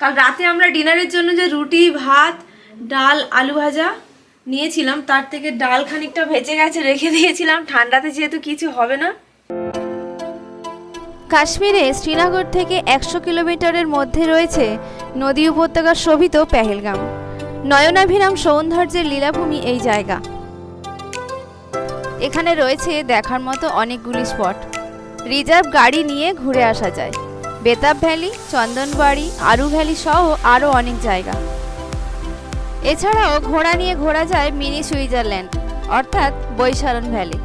কাল রাতে আমরা ডিনারের জন্য যে রুটি, ভাত, ডাল, আলু ভাজা নিয়েছিলাম, তার থেকে ডাল খানিকটা ভেজে গেছে, রেখে দিয়েছিলাম। ঠান্ডাতে যেহেতু কিছু হবে না। কাশ্মীরে শ্রীনগর থেকে একশো কিলোমিটারের মধ্যে রয়েছে নদী উপত্যকা শোভিত পেহেলগাম। নয়নাভিরাম সৌন্দর্যের লীলাভূমি এই জায়গা। এখানে রয়েছে দেখার মতো অনেকগুলি স্পট। রিজার্ভ গাড়ি নিয়ে ঘুরে আসা যায়। বেতাব ভ্যালি, চন্দনবাড়ি, আরু ভ্যালি সহ আরও অনেক জায়গা। এছাড়াও ঘোড়া নিয়ে ঘোরা যায় মিনি সুইজারল্যান্ড, অর্থাৎ বৈশারণ ভ্যালি।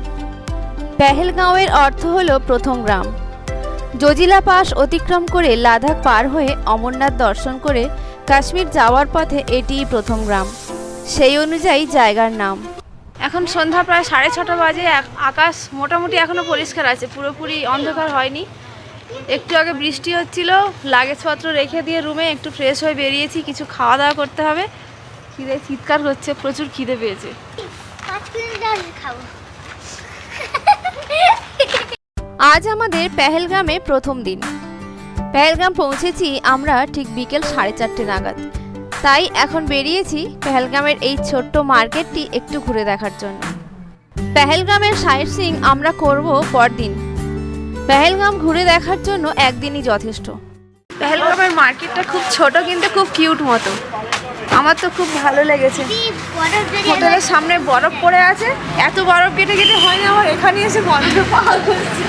পেহেলগাঁওয়ের অর্থ হলো প্রথম গ্রাম। জজিলা পাস অতিক্রম করে লাদাখ পার হয়ে অমরনাথ দর্শন করে কাশ্মীর যাওয়ার পথে এটিই প্রথম গ্রাম। সেই অনুযায়ী জায়গার নাম। এখন সন্ধ্যা প্রায় সাড়ে ছটা বাজে আক- আকাশ মোটামুটি এখনও পরিষ্কার আছে, পুরোপুরি অন্ধকার হয়নি। একটু আগে বৃষ্টি হচ্ছিল, লাগেজপত্র রেখে দিয়ে রুমে একটু ফ্রেশ হয়ে বেরিয়েছি, কিছু খাওয়া দাওয়া করতে হবে। খিদে চিৎকার করছে প্রচুর খিদে পেয়েছে। আজ আমাদের পেহেলগ্রামে প্রথম দিন। পেহেলগ্রাম পৌঁছেছি আমরা ঠিক বিকেল সাড়ে চারটে নাগাদ। তাই এখন বেরিয়েছি পেহেলগামের এই ছোট্ট মার্কেটটি একটু ঘুরে দেখার জন্য। পেহেলগ্রামের সাইট সিং আমরা করব পরদিন। পেহেলগাম ঘুরে দেখার জন্য একদিনই যথেষ্ট। পেহেলগামের মার্কেটটা খুব ছোট কিন্তু খুব কিউট মতো। আমার তো খুব ভালো লেগেছে। হোটেলের সামনে বরফ পড়ে আছে। এত বরফ কেটে কেটে হয় না আমার এখানে এসে গন্ধ পাওয়া করছে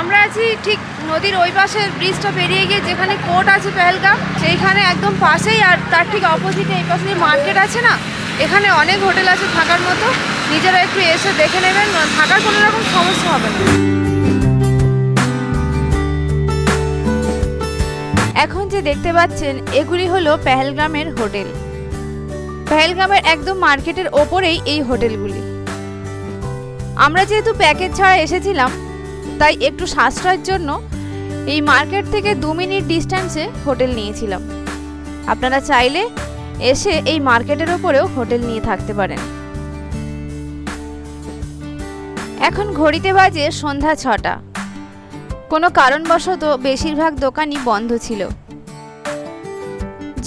আমরা আছি ঠিক নদীর ওই পাশে ব্রিজটা পেরিয়ে গিয়ে যেখানে কোর্ট আছে পেহেলগাম, সেইখানে একদম পাশেই আর তার ঠিক অপোজিটে এই পাশে মার্কেট আছে না, এখানে অনেক হোটেল আছে থাকার মতো। নিজেরা একটু এসে দেখে নেবেন থাকার কোনো রকম সমস্যা হবে না। এখন যে দেখতে পাচ্ছেন, এগুলি হলো পেহেলগ্রামের হোটেল। পেহেলগ্রামের একদম মার্কেটের ওপরেই এই হোটেলগুলি। আমরা যেহেতু প্যাকেজ ছাড়া এসেছিলাম, তাই একটু সাশ্রয়ের জন্য এই মার্কেট থেকে দু মিনিট ডিস্ট্যান্সে হোটেল নিয়েছিলাম। আপনারা চাইলে এসে এই মার্কেটের ওপরেও হোটেল নিয়ে থাকতে পারেন। এখন ঘড়িতে বাজে সন্ধ্যা ছটা। কোনো কারণবশত বেশিরভাগ দোকানই বন্ধ ছিল।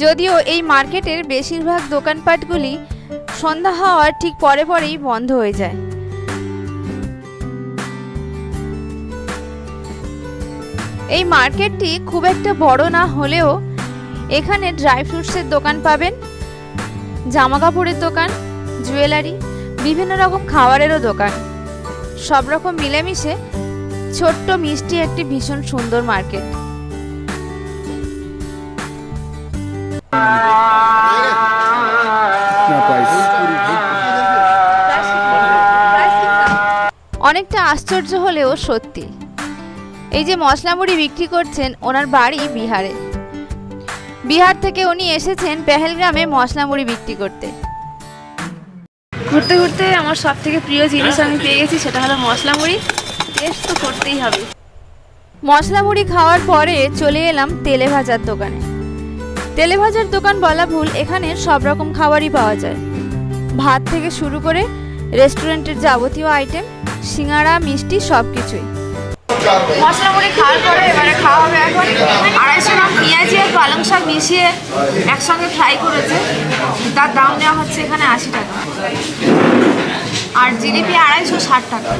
যদিও এই মার্কেটের বেশিরভাগ দোকানপাটগুলি সন্ধ্যা হওয়ার ঠিক পরে পরেই বন্ধ হয়ে যায়। এই মার্কেটটি খুব একটা বড় না হলেও এখানে ড্রাই ফ্রুটসের দোকান পাবেন জামা কাপড়ের দোকান, জুয়েলারি, বিভিন্ন রকম খাবারেরও দোকান। সব রকম মিলেমিশে ছোট্ট মিষ্টি একটি ভীষণ সুন্দর মার্কেট। অনেকটা আশ্চর্য হলেও সত্যি। এই যে মশলা মুড়ি বিক্রি করছেন ওনার বাড়ি বিহারে। বিহার থেকে উনি এসেছেন পেহেলগ্রামে মশলা মুড়ি বিক্রি করতে। ঘুরতে ঘুরতে আমার সব থেকে প্রিয় জিনিস আমি পেয়ে গেছি সেটা হলো মশলা মুড়ি। টেস্ট তো করতেই হবে। মশলা মুড়ি খাওয়ার পরে চলে এলাম তেলে ভাজার দোকানে। তেলে ভাজার দোকান বলা ভুল এখানে সব রকম খাবারই পাওয়া যায়। ভাত থেকে শুরু করে রেস্টুরেন্টের যাবতীয় আইটেম সিঙ্গাড়া মিষ্টি সব কিছুই মশলা মুড়ি খাওয়ার পরে এবারে খাওয়া হবে এখন আড়াইশো শাক মিশিয়ে একসঙ্গে ফ্রাই করেছে। তার দাম নেওয়া হচ্ছে এখানে আশি টাকা। আর জিলিপি আড়াইশো ষাট টাকা।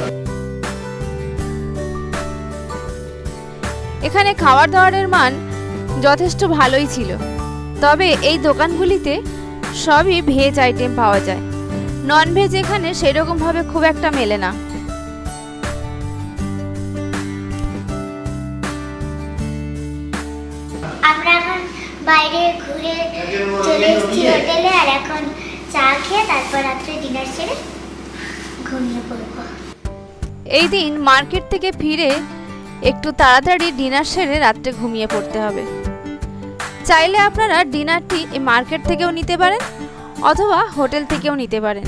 এখানে খাবার দাবারের মান যথেষ্ট ভালোই ছিল। তবে এই দোকানগুলিতে সবই ভেজ আইটেম পাওয়া যায়। নন ভেজ এখানে সেরকমভাবে খুব একটা মেলে না। ঘুরে চলে এসেছি হোটেলে আর এখন চা খেয়ে তারপর রাত্রে ডিনার সেরে ঘুমিয়ে পড়ব। এই দিন মার্কেট থেকে ফিরে একটু তাড়াতাড়ি ডিনার সেরে রাত্রে ঘুমিয়ে পড়তে হবে। চাইলে আপনারা ডিনারটি এই মার্কেট থেকেও নিতে পারেন অথবা হোটেল থেকেও নিতে পারেন।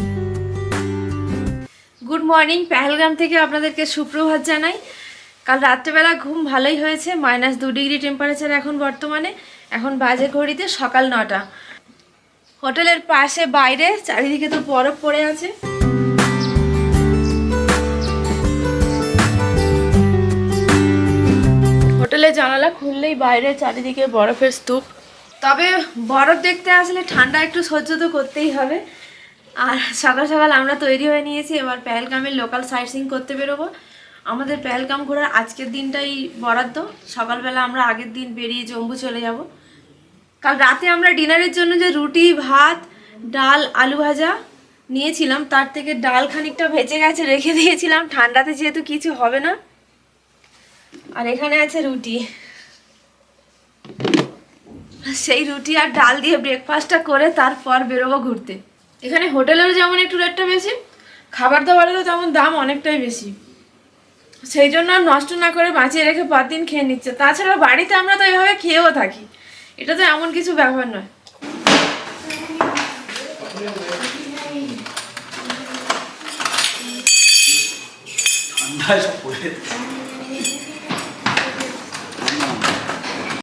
গুড মর্নিং পেহেলগাম থেকে আপনাদেরকে সুপ্রভাত জানাই। কাল রাত্রেবেলা ঘুম ভালোই হয়েছে মাইনাস দু ডিগ্রি টেম্পারেচার এখন বর্তমানে। এখন বাজে ঘড়িতে সকাল নটা। হোটেলের পাশে বাইরে, চারিদিকে তো বরফ পড়ে আছে। হোটেলের জানালা খুললেই বাইরে চারিদিকে বরফের স্তূপ। তবে বরফ দেখতে আসলে ঠান্ডা একটু সহ্য তো করতেই হবে। আর সকাল সকাল আমরা তৈরি হয়ে নিয়েছি, এবার পেহেলগামের লোকাল সাইট সিং করতে বেরোবো। আমাদের পেহেলগাম ঘোরার আজকের দিনটাই বরাদ্দ। সকালবেলা আমরা আগের দিন বেরিয়ে জম্বু চলে যাব। কাল রাতে আমরা ডিনারের জন্য যে রুটি, ভাত, ডাল, আলু ভাজা নিয়েছিলাম, তার থেকে ডাল খানিকটা ভেজে গেছে, রেখে দিয়েছিলাম। ঠান্ডাতে যেহেতু কিছু হবে না। আর এখানে আছে রুটি। সেই রুটি আর ডাল দিয়ে ব্রেকফাস্টটা করে তারপর বেরোবো ঘুরতে। এখানে হোটেলেরও যেমন একটু রেটটা বেশি, খাবার দাবারেরও তেমন দাম অনেকটাই বেশি। সেই জন্য আর নষ্ট না করে বাঁচিয়ে রেখে পাঁচ দিন খেয়ে নিচ্ছে। তাছাড়া বাড়িতে আমরা তো এভাবে খেয়েও থাকি। এটা তো এমন কিছু ব্যাপার নয়।